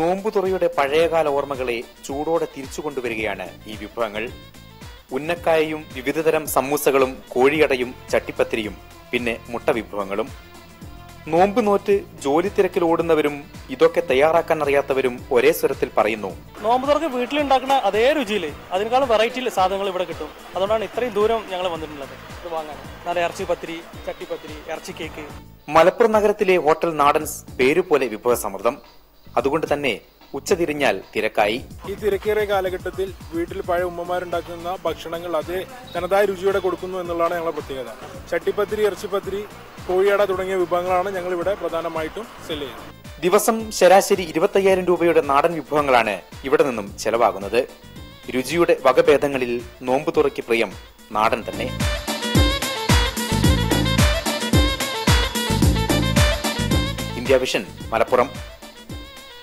നോമ്പുതുറയുടെ പഴയകാല ഓർമ്മകളെ ചൂടോടെ തിരിച്ചു കൊണ്ടുവരികയാണ് ഈ വിഭവങ്ങൾ. ഉന്നക്കായയും വിവിധതരം സമൂസകളും കോഴിയടയും ചട്ടിപ്പത്തിരിയും പിന്നെ മുട്ട വിഭവങ്ങളും. നോമ്പ് നോറ്റ് ജോലി തിരക്കിൽ ഓടുന്നവരും ഇതൊക്കെ തയ്യാറാക്കാൻ അറിയാത്തവരും ഒരേ സ്വരത്തിൽ പറയുന്നു. നോമ്പ് തുറക്ക് വീട്ടിലുണ്ടാക്കുന്ന അതേ രുചിയിൽ അതിനേക്കാളും വെറൈറ്റിയിൽ സാധനങ്ങൾ ഇവിടെ കിട്ടും. അതുകൊണ്ടാണ് ഇത്രയും ദൂരം ഞങ്ങൾ വന്നിട്ടുള്ളത്. ഇത് വാങ്ങാൻ. നല്ല ഇറച്ചി പത്തിരി ചട്ടിപ്പത്തിരി ഇറച്ചി കേക്ക് മലപ്പുറം നഗരത്തിലെ ഹോട്ടൽ നാടൻസ് പേരുപോലെ വിഭവസമൃദ്ധം. അതുകൊണ്ട് തന്നെ ഉച്ചതിരിഞ്ഞാൽ തിരക്കായി. ഈ തിരക്കേറിയ കാലഘട്ടത്തിൽ വീട്ടിൽ പഴയ ഉമ്മമാരുണ്ടാക്കുന്ന ഭക്ഷണങ്ങൾ അതേ തനതായ രുചിയോടെ കൊടുക്കുന്നു എന്നുള്ളതാണ് ഞങ്ങളുടെ പ്രത്യേകത. ചട്ടിപ്പത്തിരി ഇറച്ചിപ്പത്തിരി കോഴിയട തുടങ്ങിയ വിഭവങ്ങളാണ് ഞങ്ങൾ ഇവിടെ പ്രധാനമായിട്ടും സെല്ല് ചെയ്യുന്നത്. ദിവസം ശരാശരി ഇരുപത്തയ്യായിരം രൂപയുടെ നാടൻ വിഭവങ്ങളാണ് ഇവിടെ നിന്നും ചെലവാകുന്നത്. രുചിയുടെ വകഭേദങ്ങളിൽ നോമ്പ് തുറയ്ക്ക് പ്രിയം നാടൻ തന്നെ. India Vision Malappuram.